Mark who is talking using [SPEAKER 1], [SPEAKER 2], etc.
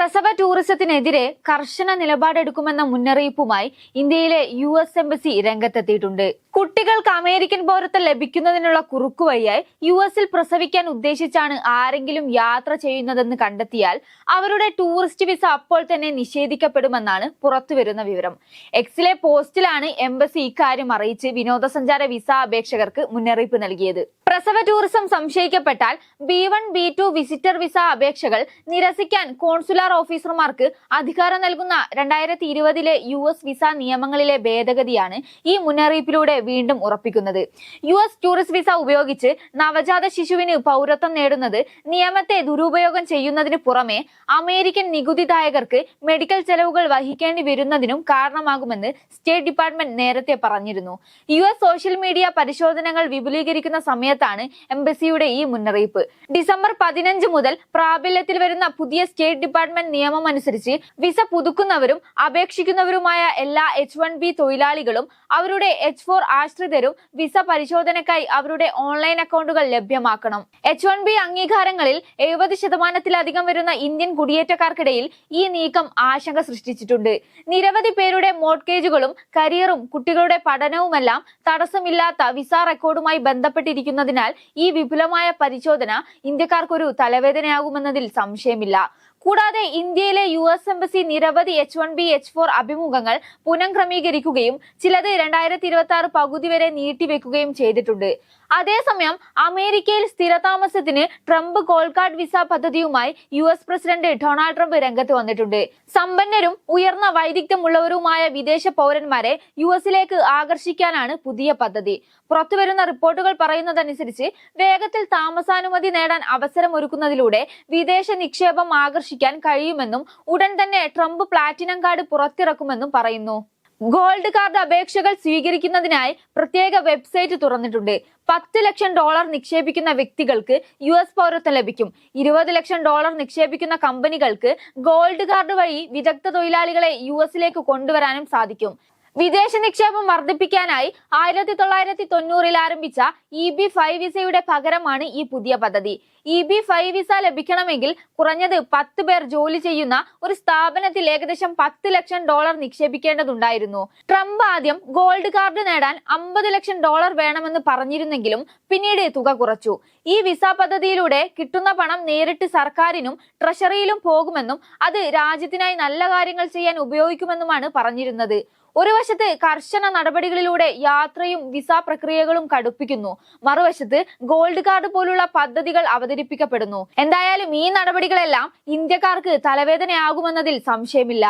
[SPEAKER 1] പ്രസവ ടൂറിസത്തിനെതിരെ കർശന നിലപാടെടുക്കുമെന്ന മുന്നറിയിപ്പുമായി ഇന്ത്യയിലെ യു എസ് എംബസി രംഗത്തെത്തിയിട്ടുണ്ട്. കുട്ടികൾക്ക് അമേരിക്കൻ പൗരത്വം ലഭിക്കുന്നതിനുള്ള കുറുക്കുവഴിയായി യു എസിൽ പ്രസവിക്കാൻ ഉദ്ദേശിച്ചാണ് ആരെങ്കിലും യാത്ര ചെയ്യുന്നതെന്ന് കണ്ടെത്തിയാൽ അവരുടെ ടൂറിസ്റ്റ് വിസ അപ്പോൾ തന്നെ നിഷേധിക്കപ്പെടുമെന്നാണ് പുറത്തുവരുന്ന വിവരം. എക്സിലെ പോസ്റ്റിലാണ് എംബസി ഇക്കാര്യം അറിയിച്ച് വിനോദസഞ്ചാര വിസ അപേക്ഷകർക്ക് മുന്നറിയിപ്പ് നൽകിയത്. പ്രസവ tourism സംശയിക്കപ്പെട്ടാൽ B one B two visitor visa അപേക്ഷകൾ നിരസിക്കാൻ കോൺസുലാർ ഓഫീസർമാർക്ക് അധികാരം നൽകുന്ന രണ്ടായിരത്തി ഇരുപതിലെ യു എസ് വിസ നിയമങ്ങളിലെ ഭേദഗതിയാണ് ഈ മുന്നറിയിപ്പിലൂടെ വീണ്ടും ഉറപ്പിക്കുന്നത്. യു എസ് ടൂറിസ്റ്റ് വിസ ഉപയോഗിച്ച് നവജാത ശിശുവിന് പൗരത്വം നേടുന്നത് നിയമത്തെ ദുരുപയോഗം ചെയ്യുന്നതിന് പുറമെ അമേരിക്കൻ നികുതിദായകർക്ക് മെഡിക്കൽ ചെലവുകൾ വഹിക്കേണ്ടി വരുന്നതിനും കാരണമാകുമെന്ന് സ്റ്റേറ്റ് ഡിപ്പാർട്ട്മെന്റ് നേരത്തെ പറഞ്ഞിരുന്നു. യു സോഷ്യൽ മീഡിയ പരിശോധനകൾ വിപുലീകരിക്കുന്ന സമയത്താണ് എംബസിയുടെ ഈ മുന്നറിയിപ്പ്. ഡിസംബർ പതിനഞ്ച് മുതൽ പ്രാബല്യത്തിൽ വരുന്ന പുതിയ സ്റ്റേറ്റ് ഡിപ്പാർട്ട്മെന്റ് നിയമം അനുസരിച്ച് വിസ പുതുക്കുന്നവരും അപേക്ഷിക്കുന്നവരുമായ എല്ലാ എച്ച് വൺ ബി തൊഴിലാളികളും അവരുടെ എച്ച് ഫോർ ആശ്രിതരും വിസ പരിശോധനയ്ക്കായി അവരുടെ ഓൺലൈൻ അക്കൗണ്ടുകൾ ലഭ്യമാക്കണം. എച്ച് വൺ ബി അംഗീകാരങ്ങളിൽ എഴുപത് ശതമാനത്തിലധികം വരുന്ന ഇന്ത്യൻ കുടിയേറ്റക്കാർക്കിടയിൽ ഈ നീക്കം ആശങ്ക സൃഷ്ടിച്ചിട്ടുണ്ട്. നിരവധി പേരുടെ മോർട്ട്ഗേജുകളും കരിയറും കുട്ടികളുടെ പഠനവുമെല്ലാം തടസ്സമില്ലാത്ത വിസ റെക്കോർഡുമായി ബന്ധപ്പെട്ടിരിക്കുന്നതിനാൽ ഈ വിപുലമായ പരിശോധന ഇന്ത്യക്കാർക്കൊരു തലവേദനയാകുമെന്നതിൽ സംശയമില്ല. കൂടാതെ ഇന്ത്യയിലെ യു എസ് എംബസി നിരവധി H one B H four അഭിമുഖങ്ങൾ പുനഃക്രമീകരിക്കുകയും ചിലത് രണ്ടായിരത്തി ഇരുപത്തി ആറ് പകുതി വരെ നീട്ടിവെക്കുകയും ചെയ്തിട്ടുണ്ട്. അതേസമയം അമേരിക്കയിൽ സ്ഥിരതാമസത്തിന് ട്രംപ് കോൾകാർഡ് വിസ പദ്ധതിയുമായി U S president Donald Trump രംഗത്ത് വന്നിട്ടുണ്ട്. സമ്പന്നരും ഉയർന്ന വൈദഗ്ധ്യമുള്ളവരുമായ വിദേശ പൗരന്മാരെ യു എസിലേക്ക് ആകർഷിക്കാനാണ് പുതിയ പദ്ധതി. പുറത്തുവരുന്ന റിപ്പോർട്ടുകൾ പറയുന്നതനുസരിച്ച് വേഗത്തിൽ താമസാനുമതി നേടാൻ അവസരമൊരുക്കുന്നതിലൂടെ വിദേശ നിക്ഷേപം ആകർഷിക്കാൻ കഴിയുമെന്നും ഉടൻ തന്നെ ട്രംപ് പ്ലാറ്റിനം കാർഡ് പുറത്തിറക്കുമെന്നും പറയുന്നു. ഗോൾഡ് കാർഡ് അപേക്ഷകൾ സ്വീകരിക്കുന്നതിനായി പ്രത്യേക വെബ്സൈറ്റ് തുറന്നിട്ടുണ്ട്. പത്ത് ലക്ഷം ഡോളർ നിക്ഷേപിക്കുന്ന വ്യക്തികൾക്ക് യു എസ് പൗരത്വം ലഭിക്കും. ഇരുപത് ലക്ഷം ഡോളർ നിക്ഷേപിക്കുന്ന കമ്പനികൾക്ക് ഗോൾഡ് കാർഡ് വഴി വിദഗ്ധ തൊഴിലാളികളെ യു എസിലേക്ക് കൊണ്ടുവരാനും സാധിക്കും. വിദേശ നിക്ഷേപം വർദ്ധിപ്പിക്കാനായി ആയിരത്തി തൊള്ളായിരത്തി തൊണ്ണൂറിൽ ആരംഭിച്ച ഇ ബി ഫൈവ് വിസയുടെ പകരമാണ് ഈ പുതിയ പദ്ധതി. ഇ ബി ഫൈവ് വിസ ലഭിക്കണമെങ്കിൽ കുറഞ്ഞത് പത്ത് പേർ ജോലി ചെയ്യുന്ന ഒരു സ്ഥാപനത്തിൽ ഏകദേശം പത്ത് ലക്ഷം ഡോളർ നിക്ഷേപിക്കേണ്ടതുണ്ടായിരുന്നു. ട്രംപ് ആദ്യം ഗോൾഡ് കാർഡ് നേടാൻ അമ്പത് ലക്ഷം ഡോളർ വേണമെന്ന് പറഞ്ഞിരുന്നെങ്കിലും പിന്നീട് തുക കുറച്ചു. ഈ വിസ പദ്ധതിയിലൂടെ കിട്ടുന്ന പണം നേരിട്ട് സർക്കാരിനും ട്രഷറിയിലും പോകുമെന്നും അത് രാജ്യത്തിനായി നല്ല കാര്യങ്ങൾ ചെയ്യാൻ ഉപയോഗിക്കുമെന്നുമാണ് പറഞ്ഞിരുന്നത്. ഒരു വശത്ത് കർശന നടപടികളിലൂടെ യാത്രയും വിസ പ്രക്രിയകളും കടുപ്പിക്കുന്നു. മറുവശത്ത് ഗോൾഡ് കാർഡ് പോലുള്ള പദ്ധതികൾ അവതരിപ്പിക്കപ്പെടുന്നു. എന്തായാലും ഈ നടപടികളെല്ലാം ഇന്ത്യക്കാർക്ക് തലവേദനയാകുമെന്നതിൽ സംശയമില്ല.